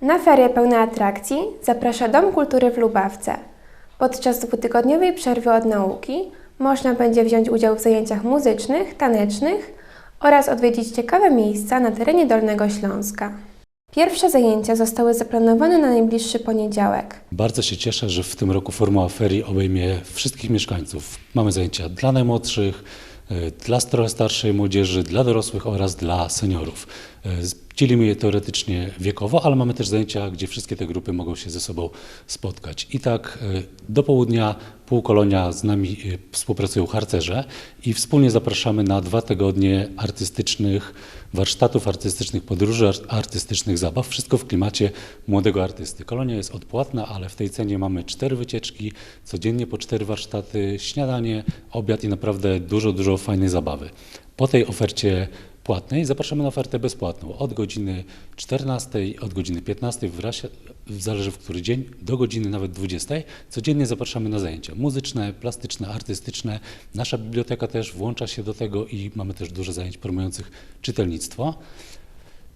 Na ferie pełne atrakcji zaprasza Dom Kultury w Lubawce. Podczas dwutygodniowej przerwy od nauki można będzie wziąć udział w zajęciach muzycznych, tanecznych oraz odwiedzić ciekawe miejsca na terenie Dolnego Śląska. Pierwsze zajęcia zostały zaplanowane na najbliższy poniedziałek. Bardzo się cieszę, że w tym roku formuła ferii obejmie wszystkich mieszkańców. Mamy zajęcia dla najmłodszych, y, dla starszej młodzieży, dla dorosłych oraz dla seniorów. Dzielimy je teoretycznie wiekowo, ale mamy też zajęcia, gdzie wszystkie te grupy mogą się ze sobą spotkać. I tak y, do południa półkolonia z nami y, współpracują harcerze i wspólnie zapraszamy na dwa tygodnie artystycznych warsztatów artystycznych, podróży ar- artystycznych, zabaw. Wszystko w klimacie młodego artysty. Kolonia jest odpłatna, ale w tej cenie mamy cztery wycieczki, codziennie po cztery warsztaty, śniadanie, obiad i naprawdę dużo, dużo fajnej zabawy. Po tej ofercie płatnej zapraszamy na ofertę bezpłatną od godziny 14, od godziny 15, w razie, zależy w który dzień, do godziny nawet 20. Codziennie zapraszamy na zajęcia muzyczne, plastyczne, artystyczne. Nasza biblioteka też włącza się do tego i mamy też dużo zajęć promujących czytelnictwo.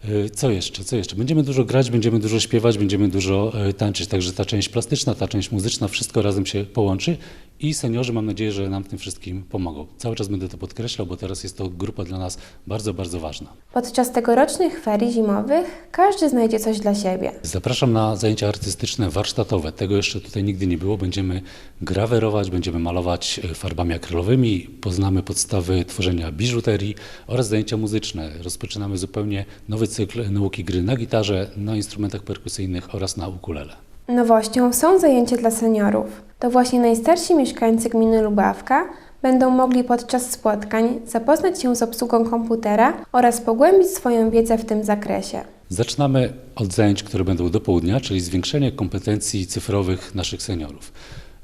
Y, Co jeszcze? Co jeszcze? Będziemy dużo grać, będziemy dużo śpiewać, będziemy dużo e, tańczyć. Także ta część plastyczna, ta część muzyczna, wszystko razem się połączy i seniorzy mam nadzieję, że nam w tym wszystkim pomogą. Cały czas będę to podkreślał, bo teraz jest to grupa dla nas bardzo, bardzo ważna. Podczas tegorocznych ferii zimowych każdy znajdzie coś dla siebie. Zapraszam na zajęcia artystyczne, warsztatowe. Tego jeszcze tutaj nigdy nie było. Będziemy grawerować, będziemy malować e, farbami akrylowymi, poznamy podstawy tworzenia biżuterii oraz zajęcia muzyczne. Rozpoczynamy zupełnie nowy cykl nauki gry na gitarze, na instrumentach perkusyjnych oraz na ukulele. Nowością są zajęcia dla seniorów. To właśnie najstarsi mieszkańcy gminy Lubawka będą mogli podczas spotkań zapoznać się z obsługą komputera oraz pogłębić swoją wiedzę w tym zakresie. Zaczynamy od zajęć, które będą do południa, czyli zwiększenie kompetencji cyfrowych naszych seniorów.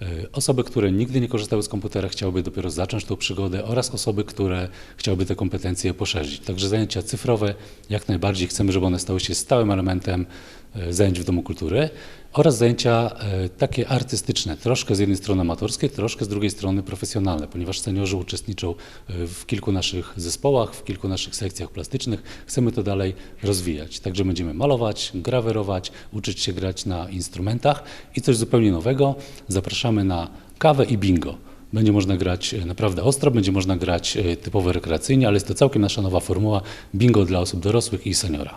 Y, Osoby, które nigdy nie korzystały z komputera, chciałyby dopiero zacząć tą przygodę oraz osoby, które chciałyby te kompetencje poszerzyć. Także zajęcia cyfrowe jak najbardziej chcemy, żeby one stały się stałym elementem zajęć w Domu Kultury oraz zajęcia y, takie artystyczne, troszkę z jednej strony amatorskie, troszkę z drugiej strony profesjonalne, ponieważ seniorzy uczestniczą y, w kilku naszych zespołach, w kilku naszych sekcjach plastycznych. Chcemy to dalej rozwijać. Także będziemy malować, grawerować, uczyć się grać na instrumentach i coś zupełnie nowego. Zapraszamy na kawę i bingo. Będzie można grać e, naprawdę ostro, będzie można grać e, typowo rekreacyjnie, ale jest to całkiem nasza nowa formuła bingo dla osób dorosłych i seniora.